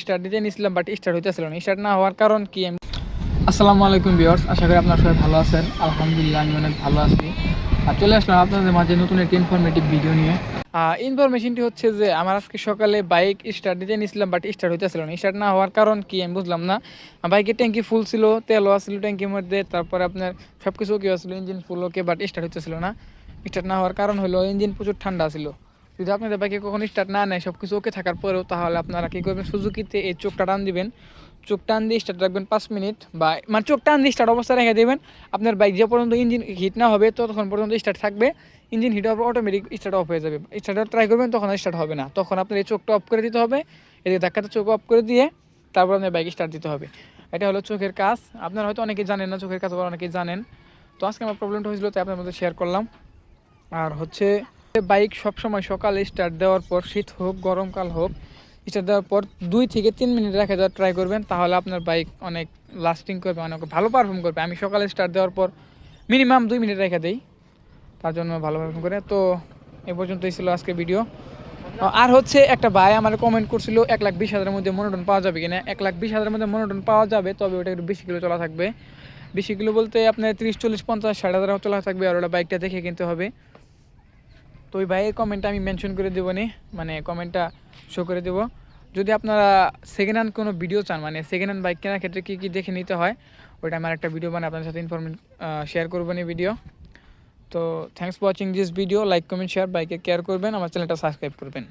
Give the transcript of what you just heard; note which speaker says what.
Speaker 1: Start দিতে নিয়েছিলাম but start হইতেছিল না। স্টার্ট না হওয়ার কারণ কি? আমি আসসালামু আলাইকুম ভিউয়ার্স আশা করি আপনারা সবাই ভালো আছেন। আলহামদুলিল্লাহ, আমি অনেক ভালো আছি। আর চলে আসলাম আপনাদের মাঝে নতুন একটি ইনফরমেটিভ ভিডিও নিয়ে। ইনফরমেশনটি হচ্ছে যে, আমার আজকে সকালে বাইক স্টার্ট দিতে নিয়েছিলাম বাট স্টার্ট হইতেছিল না। স্টার্ট না হওয়ার কারণ কি আমি বুঝলাম না। বাইকের ট্যাঙ্কি ফুল ছিল, তেলও আসছিল ট্যাঙ্কির মধ্যে, তারপরে আপনার সব কিছু ওকে আসলো engine full okay but start হইতেছিল না। স্টার্ট না হওয়ার কারণ হলো ইঞ্জিন প্রচুর ঠান্ডা ছিল। যদি আপনাদের বাইকে কখনো স্টার্ট না নেয় সব কিছু ওকে থাকার পরেও তাহলে আপনারা কী করবেন? সুজুকিতে এই চোখটা টান দিবেন। চোখ টান দিয়ে স্টার্ট রাখবেন পাঁচ মিনিট বা মানে চোখ টান দিয়ে স্টার্ট অবস্থা রেখে দেবেন। আপনার বাইক যে পর্যন্ত ইঞ্জিন হিট না হবে, ততক্ষণ পর্যন্ত স্টার্ট থাকবে। ইঞ্জিন হিট হবে অটোমেটিক স্টার্ট অফ হয়ে যাবে। স্টার্ট ট্রাই করবেন, তখন স্টার্ট হবে না। তখন আপনার এই চোখটা অফ করে দিতে হবে। এদিকে ধাক্কাতে চোখ অফ করে দিয়ে তারপর আপনার বাইক স্টার্ট দিতে হবে। এটা হলো চোখের কাজ। আপনারা হয়তো অনেকেই জানেন না, চোখের কাজ আবার অনেকেই জানেন। তো আজকে আমার প্রবলেমটা হয়েছিল, তাই আপনার মধ্যে শেয়ার করলাম। আর হচ্ছে বাইক সবসময় সকালে স্টার্ট দেওয়ার পর শীত হোক, গরমকাল হোক স্টার্ট দেওয়ার পর দুই থেকে তিন মিনিট রেখে দেওয়ার ট্রাই করবেন, তাহলে আপনার বাইক অনেক লাস্টিং করবে, অনেক ভালো পারফর্ম করবে। আমি সকালে স্টার্ট দেওয়ার পর মিনিমাম দুই মিনিট রেখে দিই, তার জন্য ভালো পারফর্ম করে। তো এ পর্যন্তই ছিল আজকে ভিডিও আর হচ্ছে একটা ভাই আমার কমেন্ট করছিল, এক লাখ বিশ হাজারের মধ্যে মনোটন পাওয়া যাবে কিনা? এক লাখ বিশ হাজারের মধ্যে মনোটন পাওয়া যাবে, তবে ওটা একটু বেশি কিলো চলা থাকবে। বেশি কিলো বলতে আপনার তিরিশ, চল্লিশ, পঞ্চাশ, ষাট হাজার চলা থাকবে, আর ওটা বাইকটা দেখে কিনতে হবে। তো ওই ভাইয়ের কমেন্টটা আমি মেনশন করে দেবো নি মানে কমেন্টটা শো করে দেবো। যদি আপনারা সেকেন্ড হ্যান্ড কোনো ভিডিও চান মানে সেকেন্ড হ্যান্ড বাইক কেনার ক্ষেত্রে কী কী দেখে নিতে হয়, ওইটা আমার একটা ভিডিও বানিয়ে, আপনাদের সাথে ইনফরমেশন শেয়ার করব নি ভিডিও তো thanks for watching this video like comment share বাইকে কেয়ার করবেন, আমার চ্যানেলটা সাবস্ক্রাইব করবেন।